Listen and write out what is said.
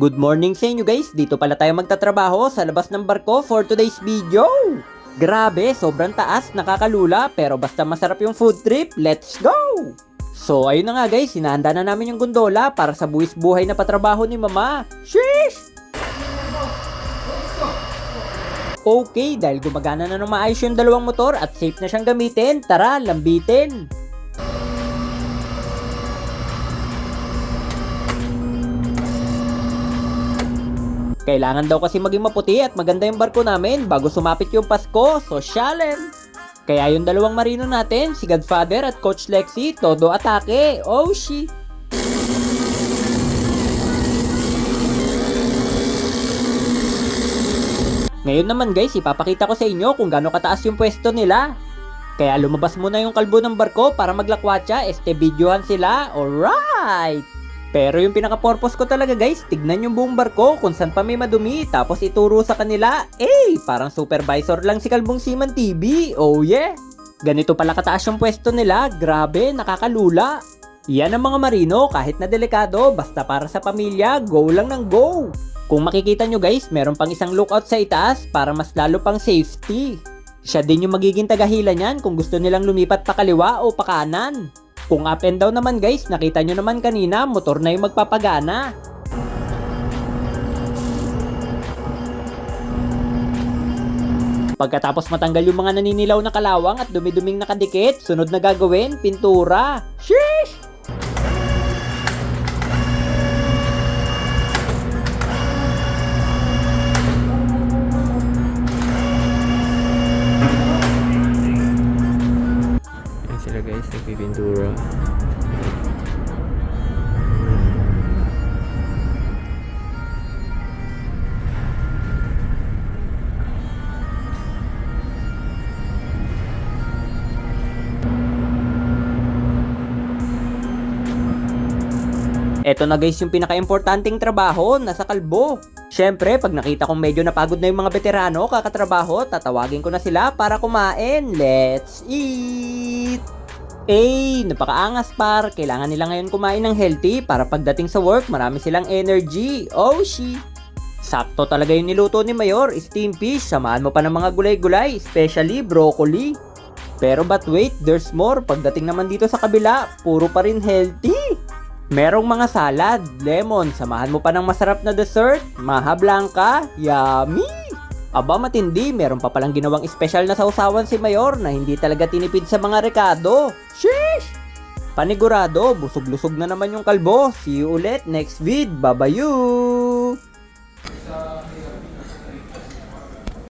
Good morning sa inyo guys, dito pala tayo magtatrabaho sa labas ng barko for today's video. Grabe, sobrang taas, nakakalula, pero basta masarap yung food trip, let's go! So ayun na nga guys, hinahanda na namin yung gondola para sa buwis buhay na patrabaho ni Mama. Sheesh! Okay, dahil gumagana na ng maayos yung dalawang motor at safe na siyang gamitin, tara, lambitin! Kailangan daw kasi maging maputi at maganda yung barko namin bago sumapit yung Pasko, so challenge! Kaya yung dalawang marino natin, si Godfather at Coach Lexi, todo atake. Oh, shi! Ngayon naman guys, ipapakita ko sa inyo kung gaano kataas yung pwesto nila. Kaya lumabas muna yung kalbo ng barko para maglakwatsa, este videohan sila. Alright! Pero yung pinaka-purpose ko talaga guys, tignan yung buong barko kung saan pa may madumi, tapos ituro sa kanila, eh, parang supervisor lang si Kalbong Seaman TV, oh yeah! Ganito pala kataas yung pwesto nila, grabe, nakakalula. Yan ang mga marino, kahit na delikado, basta para sa pamilya, go lang ng go! Kung makikita nyo guys, meron pang isang lookout sa itaas para mas lalo pang safety. Siya din yung magiging tagahila niyan kung gusto nilang lumipat pa kaliwa o pa kanan. Kung up and down naman guys, nakita nyo naman kanina, motor na yung magpapagana. Pagkatapos matanggal yung mga naninilaw na kalawang at dumi-duming nakadikit, sunod na gagawin, pintura. Sheesh! Guys, nagpipintura. Eto na guys yung pinaka-importanting trabaho, nasa kalbo. Syempre, pag nakita kong medyo napagod na yung mga veterano kakatrabaho, tatawagin ko na sila para kumain. Let's eat! Eh, napakaangas par. Kailangan nila ngayon kumain ng healthy para pagdating sa work, marami silang energy. Oh, she. Sakto talaga yung niluto ni Mayor, steam fish, samahan mo pa ng mga gulay-gulay, especially broccoli. Pero but wait, there's more. Pagdating naman dito sa kabila, puro pa rin healthy. Merong mga salad, lemon, samahan mo pa ng masarap na dessert, maha blanca, yummy! Aba matindi, meron pa palang ginawang espesyal na sausawan si Mayor na hindi talaga tinipid sa mga rekado. Sheesh! Panigurado, busog-lusog na naman yung kalbo. See you ulit next vid. Babayu!